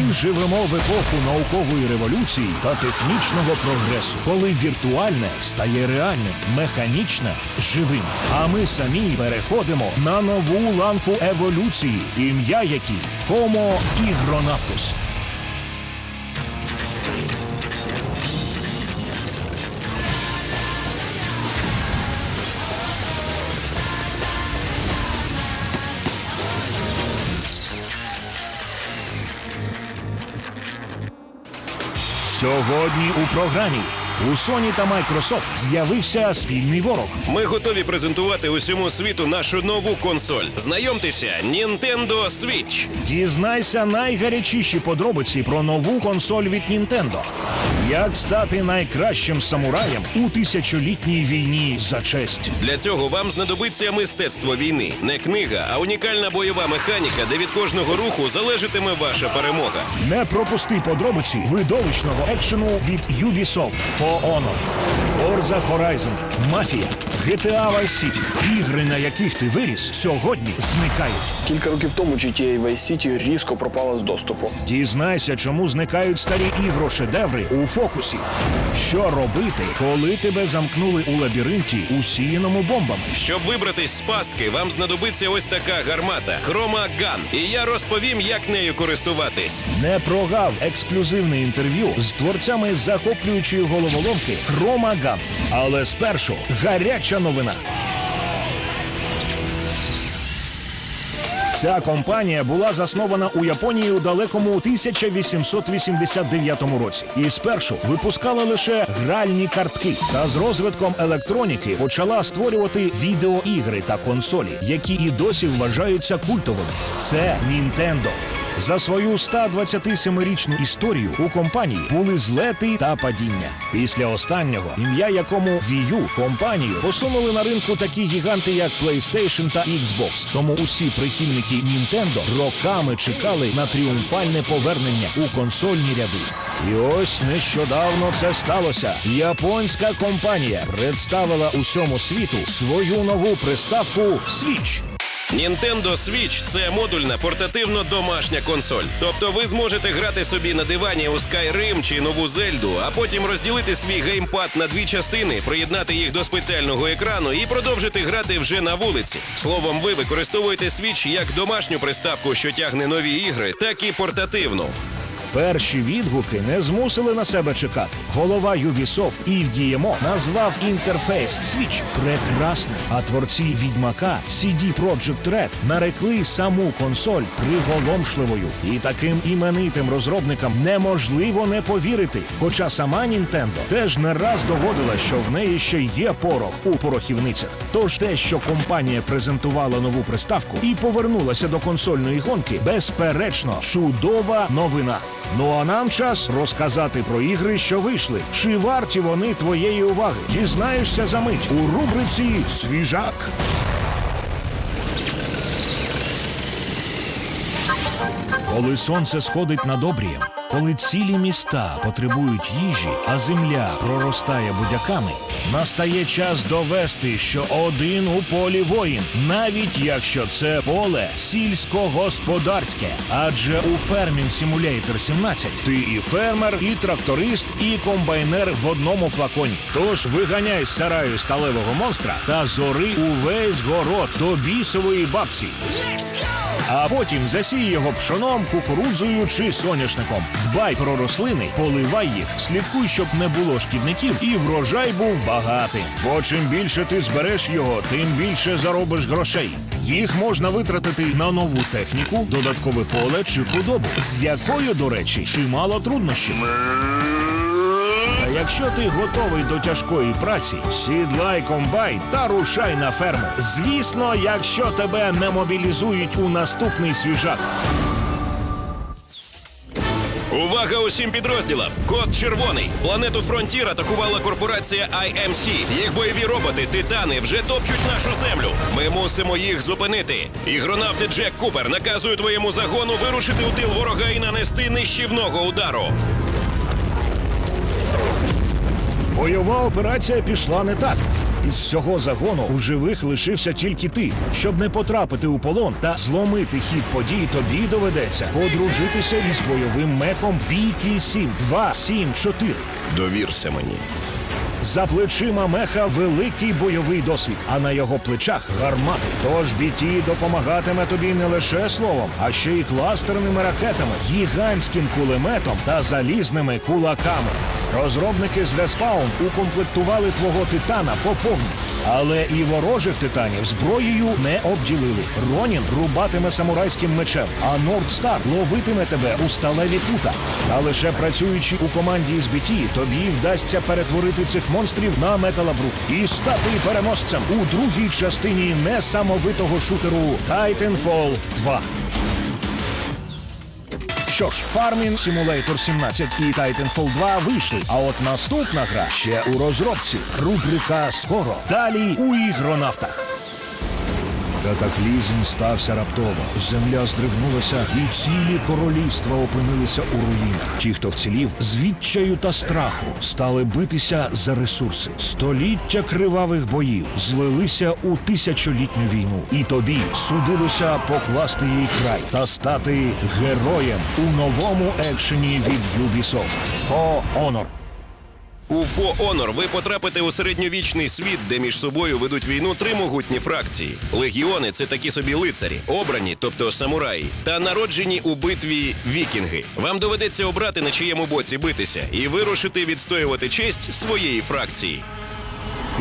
Ми живемо в епоху наукової революції та технічного прогресу, коли віртуальне стає реальним, механічне живим. А ми самі переходимо на нову ланку еволюції, ім'я якій Homo ігронавтус. Сьогодні у програмі у Sony та Microsoft з'явився спільний ворог. Ми готові презентувати усьому світу нашу нову консоль. Знайомтеся, Nintendo Switch. Дізнайся найгарячіші подробиці про нову консоль від Nintendo. Як стати найкращим самураєм у тисячолітній війні за честь. Для цього вам знадобиться мистецтво війни, не книга, а унікальна бойова механіка, де від кожного руху залежатиме ваша перемога. Не пропусти подробиці видовищного екшену від Ubisoft, For Honor, Forza Horizon, Mafia, GTA Vice City. Ігри, на яких ти виріс, сьогодні зникають. Кілька років тому GTA Vice City різко пропала з доступу. Дізнайся, чому зникають старі ігрошедеври у фокусі. Що робити, коли тебе замкнули у лабіринті, усіяному бомбами? Щоб вибратись з пастки, вам знадобиться ось така гармата Chroma Gun. І я розповім, як нею користуватись. Не прогав ексклюзивне інтерв'ю з творцями захоплюючої головоломки Хрома Ган. Але спершу гаряча новина. Ця компанія була заснована у Японії у далекому 1889 році. І спершу випускала лише гральні картки. Та з розвитком електроніки почала створювати відеоігри та консолі, які і досі вважаються культовими. Це Nintendo. За свою 127-річну історію у компанії були злети та падіння. Після останнього, ім'я якому Wii U, компанію посунули на ринку такі гіганти, як PlayStation та Xbox. Тому усі прихильники Nintendo роками чекали на тріумфальне повернення у консольні ряди. І ось нещодавно це сталося. Японська компанія представила усьому світу свою нову приставку Switch. Nintendo Switch – це модульна портативно-домашня консоль. Тобто ви зможете грати собі на дивані у Skyrim чи нову Зельду, а потім розділити свій геймпад на дві частини, приєднати їх до спеціального екрану і продовжити грати вже на вулиці. Словом, ви використовуєте Switch як домашню приставку, що тягне нові ігри, так і портативну. Перші відгуки не змусили на себе чекати. Голова Ubisoft Ів Діємо назвав інтерфейс Switch прекрасним, а творці відьмака CD Projekt Red нарекли саму консоль приголомшливою. І таким іменитим розробникам неможливо не повірити. Хоча сама Nintendo теж не раз доводила, що в неї ще є порох у порохівницях. Тож те, що компанія презентувала нову приставку і повернулася до консольної гонки, безперечно, чудова новина. Ну а нам час розказати про ігри, що вийшли. Чи варті вони твоєї уваги? Дізнаєшся за мить у рубриці Свіжак. Коли сонце сходить над обрієм, коли цілі міста потребують їжі, а земля проростає будяками, настає час довести, що один у полі воїн, навіть якщо це поле сільськогосподарське. Адже у Farming Simulator 17 ти і фермер, і тракторист, і комбайнер в одному флаконі. Тож виганяй з сараю сталевого монстра та зори увесь город до бісової бабці. А потім засій його пшоном, кукурудзою чи соняшником. Дбай про рослини, поливай їх, слідкуй, щоб не було шкідників, і врожай був багатим. Бо чим більше ти збереш його, тим більше заробиш грошей. Їх можна витратити на нову техніку, додаткове поле чи худобу, з якою, до речі, чимало труднощів. Якщо ти готовий до тяжкої праці, сідлай комбайн та рушай на ферму. Звісно, якщо тебе не мобілізують у наступний свіжак. Увага усім підрозділам! Код червоний. Планету Фронтір атакувала корпорація IMC. Їх бойові роботи, титани, вже топчуть нашу землю. Ми мусимо їх зупинити. Ігронавти Джек Купер наказує твоєму загону вирушити у тил ворога і нанести нищівного удару. Бойова операція пішла не так. Із всього загону у живих лишився тільки ти. Щоб не потрапити у полон та зломити хід подій, тобі доведеться подружитися із бойовим мехом BT-7 274. Довірся мені. За плечима меха великий бойовий досвід, а на його плечах гармати. Тож BT допомагатиме тобі не лише словом, а ще й кластерними ракетами, гігантським кулеметом та залізними кулаками. Розробники з Respawn укомплектували твого титана по повній. Але і ворожих титанів зброєю не обділили. Ронін рубатиме самурайським мечем, а Нордстар ловитиме тебе у сталеві пута. Та лише працюючи у команді BT, тобі вдасться перетворити цих монстрів на металобрух і стати переможцем у другій частині несамовитого шутеру Titanfall 2. Що ж, Farming Simulator 17 і Titanfall 2 вийшли. А от наступна гра ще у розробці. Рубрика скоро. Далі у ігронавтах. Катаклізм стався раптово. Земля здригнулася, і цілі королівства опинилися у руїнах. Ті, хто вцілів, з відчаю та страху стали битися за ресурси. Століття кривавих боїв злилися у тисячолітню війну. І тобі судилося покласти їй край та стати героєм у новому екшені від Ubisoft. For Honor. У ФО Онор ви потрапите у середньовічний світ, де між собою ведуть війну три могутні фракції. Легіони це такі собі лицарі, обрані, тобто самураї, та народжені у битві вікінги. Вам доведеться обрати на чиєму боці битися і вирушити відстоювати честь своєї фракції.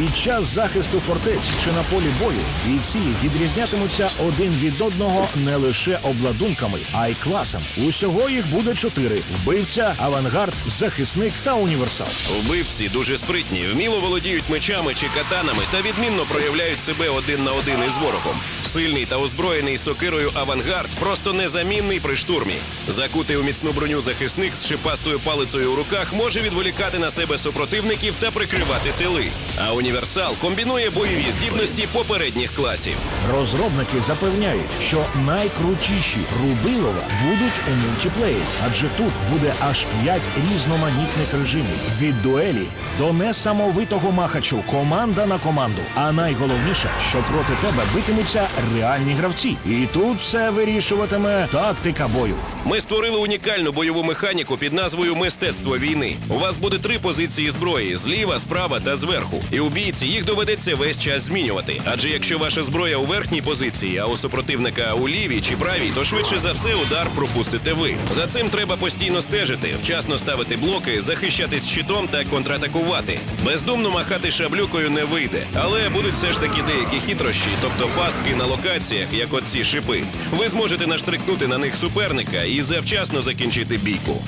Під час захисту фортець чи на полі бою бійці відрізнятимуться один від одного не лише обладунками, а й класами. Усього їх буде чотири: вбивця, авангард, захисник та універсал. Вбивці дуже спритні, вміло володіють мечами чи катанами та відмінно проявляють себе один на один із ворогом. Сильний та озброєний сокирою авангард просто незамінний при штурмі. Закутий у міцну броню захисник з шипастою палицею у руках може відволікати на себе супротивників та прикривати тили. А універсал комбінує бойові здібності попередніх класів. Розробники запевняють, що найкрутіші рубилова будуть у мультиплеї, адже тут буде аж п'ять різноманітних режимів від дуелі до несамовитого махачу, команда на команду. А найголовніше, що проти тебе битимуться реальні гравці, і тут все вирішуватиме тактика бою. Ми створили унікальну бойову механіку під назвою Мистецтво війни. У вас буде три позиції зброї: зліва, справа та зверху. І у бійці їх доведеться весь час змінювати. Адже якщо ваша зброя у верхній позиції, а у супротивника у лівій чи правій, то швидше за все удар пропустите ви. За цим треба постійно стежити, вчасно ставити блоки, захищатись щитом та контратакувати. Бездумно махати шаблюкою не вийде, але будуть все ж таки деякі хитрощі, тобто пастки на локаціях, як от ці шипи. Ви зможете наштрикнути на них суперника і завчасно закінчити бійку.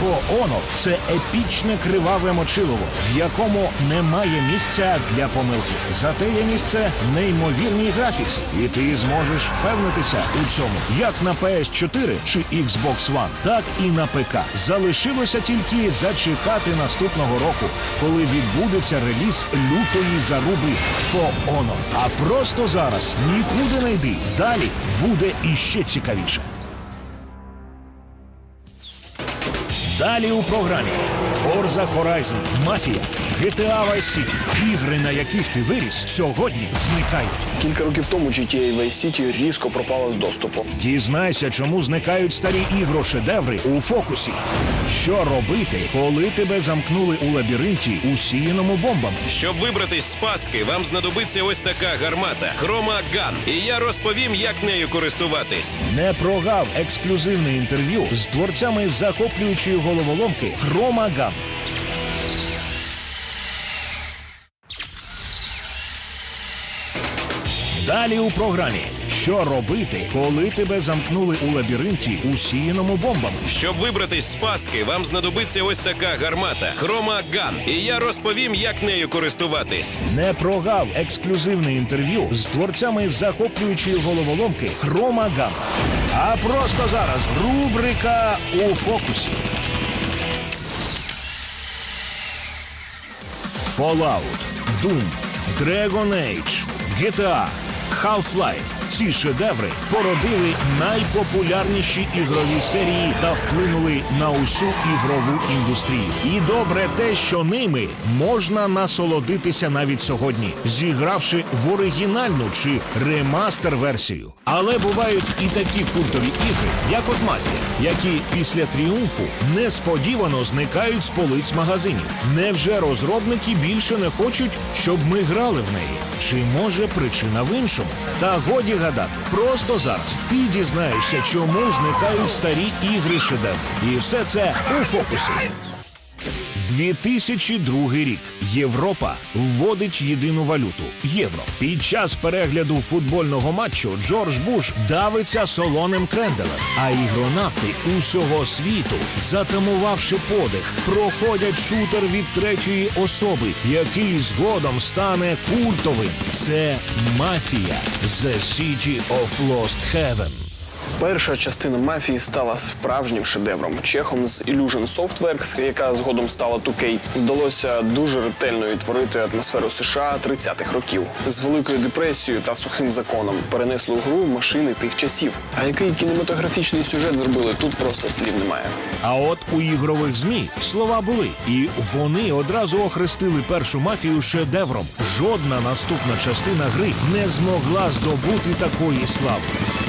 Honor – це епічне криваве мочилово, в якому немає місця для помилки. Зате є місце неймовірній графіці, і ти зможеш впевнитися у цьому як на PS4 чи Xbox One, так і на ПК. Залишилося тільки зачекати наступного року, коли відбудеться реліз лютої заруби For. А просто зараз нікуди не йди. Далі буде іще цікавіше. Далі у програмі Forza Horizon, Мафія, GTA Vice City. Ігри, на яких ти виріс, сьогодні зникають. Кілька років тому GTA Vice City різко пропала з доступу. Дізнайся, чому зникають старі ігрошедеври у фокусі. Що робити, коли тебе замкнули у лабіринті, усіяному бомбами? Щоб вибратись з пастки, вам знадобиться ось така гармата Хрома Ган. І я розповім, як нею користуватись. Не прогав ексклюзивне інтерв'ю з творцями захоплюючої головоломки Хрома Далі у програмі. Що робити, коли тебе замкнули у лабіринті, усіяному бомбами? Щоб вибратись з пастки, вам знадобиться ось така гармата Хрома Ган. І я розповім, як нею користуватись. Не прогав ексклюзивне інтерв'ю з творцями захоплюючої головоломки Хрома Ган. А просто зараз рубрика у фокусі. Fallout, Doom, Dragon Age, GTA, Half-Life, Ці шедеври породили найпопулярніші ігрові серії та вплинули на усю ігрову індустрію. І добре те, що ними можна насолодитися навіть сьогодні, зігравши в оригінальну чи ремастер-версію. Але бувають і такі культові ігри, як от мафія, які після тріумфу несподівано зникають з полиць магазинів. Невже розробники більше не хочуть, щоб ми грали в неї? Чи може причина в іншому? Та годі гадати, просто зараз ти дізнаєшся, чому зникають старі ігри шедеври. І все це у фокусі. 2002 рік Європа вводить єдину валюту євро. Під час перегляду футбольного матчу Джордж Буш давиться солоним кренделем, а ігронавти усього світу, затамувавши подих, проходять шутер від третьої особи, який згодом стане культовим. Це мафія The City of Lost Heaven. Перша частина мафії стала справжнім шедевром. Чехом з Illusion Softworks, яка згодом стала 2K, вдалося дуже ретельно відтворити атмосферу США 30-х років з великою депресією та сухим законом. Перенесли у гру машини тих часів. А який кінематографічний сюжет зробили, тут просто слів немає. А от у ігрових змі слова були, і вони одразу охрестили першу мафію шедевром. Жодна наступна частина гри не змогла здобути такої слави.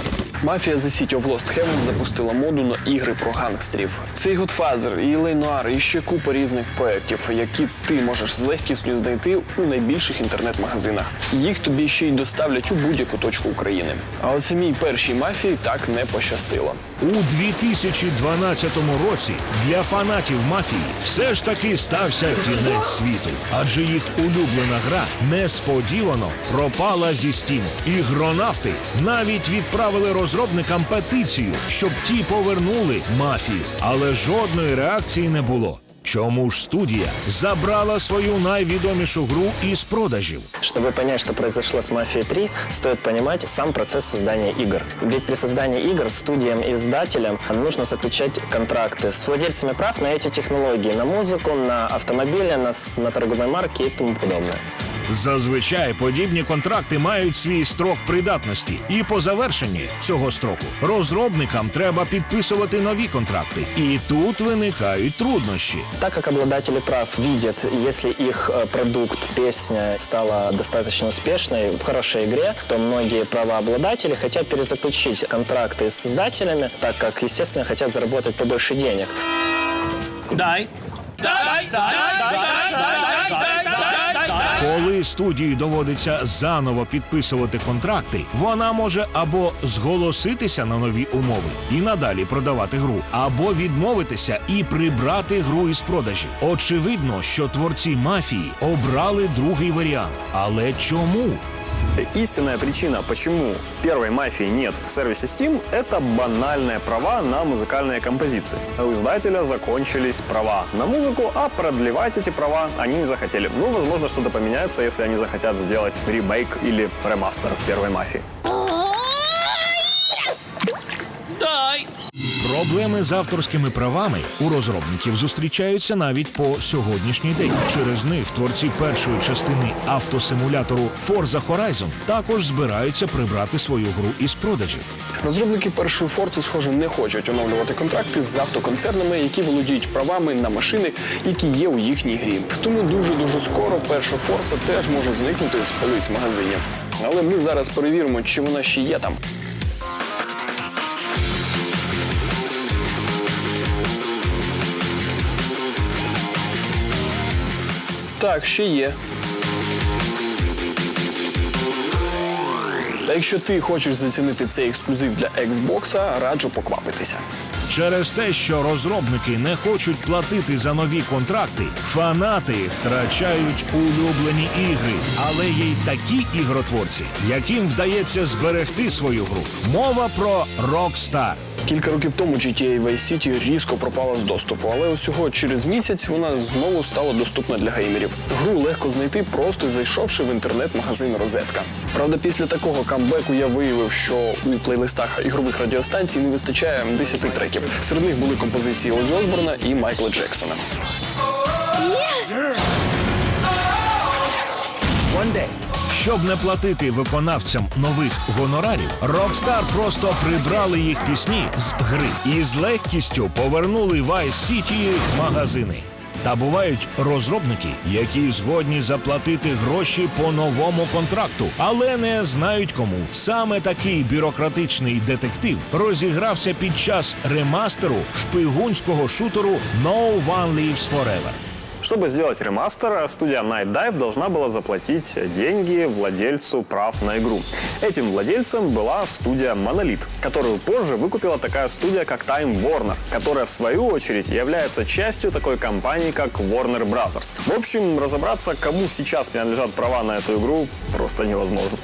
Мафія The City of Lost Heaven запустила моду на ігри про гангстерів. Це і Godfather, і Лейнуар, і ще купа різних проєктів, які ти можеш з легкістю знайти у найбільших інтернет-магазинах. Їх тобі ще й доставлять у будь-яку точку України. А от самій першій мафії так не пощастило. У 2012 році для фанатів мафії все ж таки стався кінець світу, адже їх улюблена гра несподівано пропала зі стіму. Ігронавти навіть відправили розробникам петицію, щоб ті повернули мафію, але жодної реакції не було. Чому ж студія забрала свою найвідомішу гру із продажів? Чтобы понять, что произошло с «Мафией 3», стоит понимать сам процесс создания игр. Ведь при создании игр студиям и издателям нужно заключать контракты с владельцами прав на эти технологии, на музыку, на автомобили, на, с- на торговые марки и тому подобное. Зазвичай подібні контракти мають свій строк придатності, і по завершенні цього строку розробникам треба підписувати нові контракти. І тут виникають труднощі. Так як обладателі прав видят, якщо їх э, продукт, пісня стала достатньо успішною в хорошій ігрі, то многие правообладатели хотят перезаключить контракты з издателями, так как, естественно, хотят заработать побольше денег. Дай! Дай! Дай! Дай! дай. Коли студії доводиться заново підписувати контракти, вона може або зголоситися на нові умови і надалі продавати гру, або відмовитися і прибрати гру із продажів. Очевидно, що творці мафії обрали другий варіант. Але чому? Истинная причина, почему первой мафии нет в сервисе Steam, это банальные права на музыкальные композиции. У издателя закончились права на музыку, а продлевать эти права они не захотели. Ну, возможно, что-то поменяется, если они захотят сделать ремейк или ремастер первой мафии. Проблеми з авторськими правами у розробників зустрічаються навіть по сьогоднішній день. Через них творці першої частини автосимулятору Forza Horizon також збираються прибрати свою гру із продажів. Розробники першої форци, схоже, не хочуть оновлювати контракти з автоконцернами, які володіють правами на машини, які є у їхній грі. Тому дуже дуже скоро перша форца теж може зникнути з полиць магазинів. Але ми зараз перевіримо, чи вона ще є там. Так, ще є. Та якщо ти хочеш зацінити цей ексклюзив для Xbox, раджу поквапитися. Через те, що розробники не хочуть платити за нові контракти, фанати втрачають улюблені ігри, але є й такі ігротворці, яким вдається зберегти свою гру. Мова про Rockstar. Кілька років тому GTA Vice City різко пропала з доступу, але усього через місяць вона знову стала доступна для геймерів. Гру легко знайти, просто зайшовши в інтернет-магазин Розетка. Правда, після такого камбеку я виявив, що у плейлистах ігрових радіостанцій не вистачає 10 треків. Серед них були композиції Озі Осборна і Майкла Джексона. Щоб не платити виконавцям нових гонорарів, Rockstar просто прибрали їх пісні з гри і з легкістю повернули Vice City магазини. Та бувають розробники, які згодні заплатити гроші по новому контракту, але не знають кому. Саме такий бюрократичний детектив розігрався під час ремастеру шпигунського шутеру No One Lives Forever. Чтобы сделать ремастер, студия Night Dive должна была заплатить деньги владельцу прав на игру. Этим владельцем была студия Monolith, которую позже выкупила такая студия, как Time Warner, которая в свою очередь является частью такой компании, как Warner Brothers. В общем, разобраться, кому сейчас принадлежат права на эту игру, просто невозможно.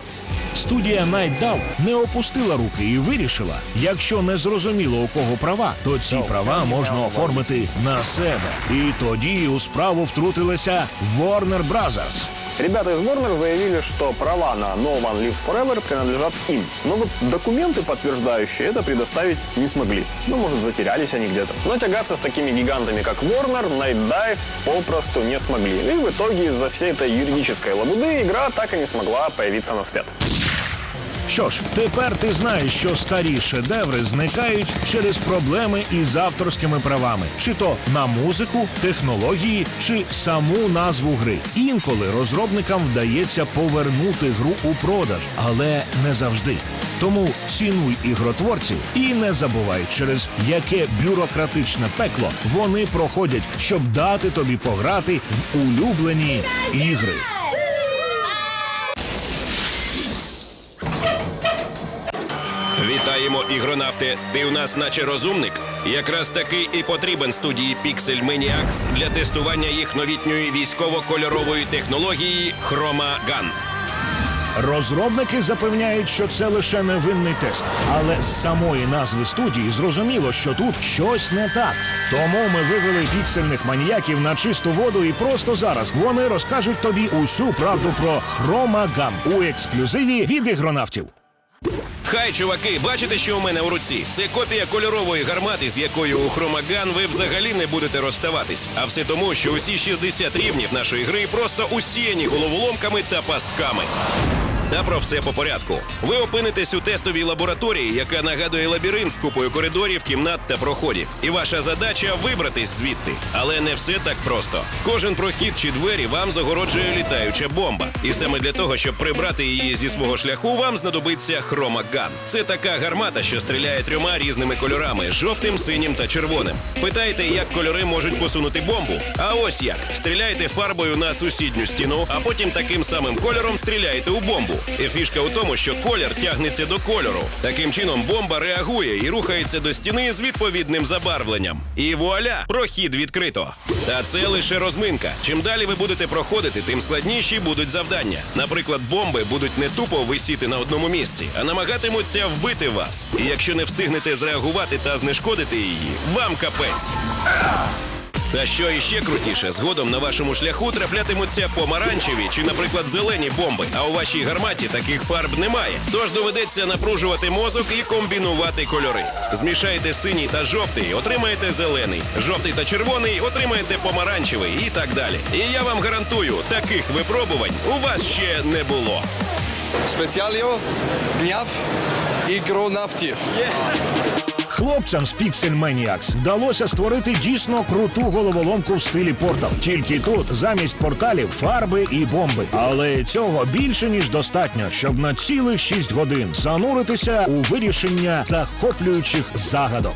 Студія Night Down не опустила руки і вирішила, якщо не зрозуміло у кого права, то ці права можна оформити на себе. І тоді у справу втрутилися Warner Brothers. Ребята из Warner заявили, что права на No One Lives Forever принадлежат им. Но вот документы, подтверждающие это, предоставить не смогли. Ну, может, затерялись они где-то. Но тягаться с такими гигантами, как Warner, Night Dive попросту не смогли. И в итоге из-за всей этой юридической лабуды игра так и не смогла появиться на свет. Що ж, тепер ти знаєш, що старі шедеври зникають через проблеми із авторськими правами, чи то на музику, технології, чи саму назву гри. Інколи розробникам вдається повернути гру у продаж, але не завжди. Тому цінуй ігротворців і не забувай, через яке бюрократичне пекло вони проходять, щоб дати тобі пограти в улюблені ігри. Вітаємо, ігронавти! Ти у нас наче розумник. Якраз такий і потрібен студії Pixel Maniacs для тестування їх новітньої військово-кольорової технології Gun. Розробники запевняють, що це лише невинний тест, але з самої назви студії зрозуміло, що тут щось не так. Тому ми вивели піксельних маніяків на чисту воду, і просто зараз вони розкажуть тобі усю правду про Хромаган у ексклюзиві від ігронавтів. Хай, чуваки, бачите, що у мене у руці? Це копія кольорової гармати, з якою у Хромаган ви взагалі не будете розставатись. А все тому, що усі 60 рівнів нашої гри просто усіяні головоломками та пастками. Та про все по порядку. Ви опинитесь у тестовій лабораторії, яка нагадує лабіринт з купою коридорів, кімнат та проходів. І ваша задача вибратись звідти. Але не все так просто. Кожен прохід чи двері вам загороджує літаюча бомба. І саме для того, щоб прибрати її зі свого шляху, вам знадобиться хромаган. Це така гармата, що стріляє трьома різними кольорами: жовтим, синім та червоним. Питаєте, як кольори можуть посунути бомбу? А ось як стріляєте фарбою на сусідню стіну, а потім таким самим кольором стріляєте у бомбу. І фішка у тому, що колір тягнеться до кольору. Таким чином бомба реагує і рухається до стіни з відповідним забарвленням. І вуаля, прохід відкрито. Та це лише розминка. Чим далі ви будете проходити, тим складніші будуть завдання. Наприклад, бомби будуть не тупо висіти на одному місці, а намагатимуться вбити вас. І якщо не встигнете зреагувати та знешкодити її, вам капець. Та що іще крутіше, згодом на вашому шляху траплятимуться помаранчеві чи, наприклад, зелені бомби. А у вашій гарматі таких фарб немає. Тож доведеться напружувати мозок і комбінувати кольори. Змішаєте синій та жовтий, отримаєте зелений, жовтий та червоний, отримаєте помаранчевий і так далі. І я вам гарантую, таких випробувань у вас ще не було. Спеціаліо гняв ігронавтів. Хлопцям з Pixel Maniacs вдалося створити дійсно круту головоломку в стилі портал. Тільки тут замість порталів фарби і бомби. Але цього більше ніж достатньо, щоб на цілих 6 годин зануритися у вирішення захоплюючих загадок.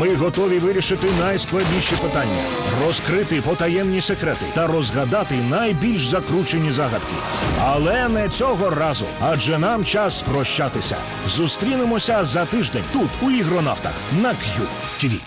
Ми готові вирішити найскладніші питання, розкрити потаємні секрети та розгадати найбільш закручені загадки. Але не цього разу, адже нам час прощатися. Зустрінемося за тиждень тут, у ігронавтах, на QTV.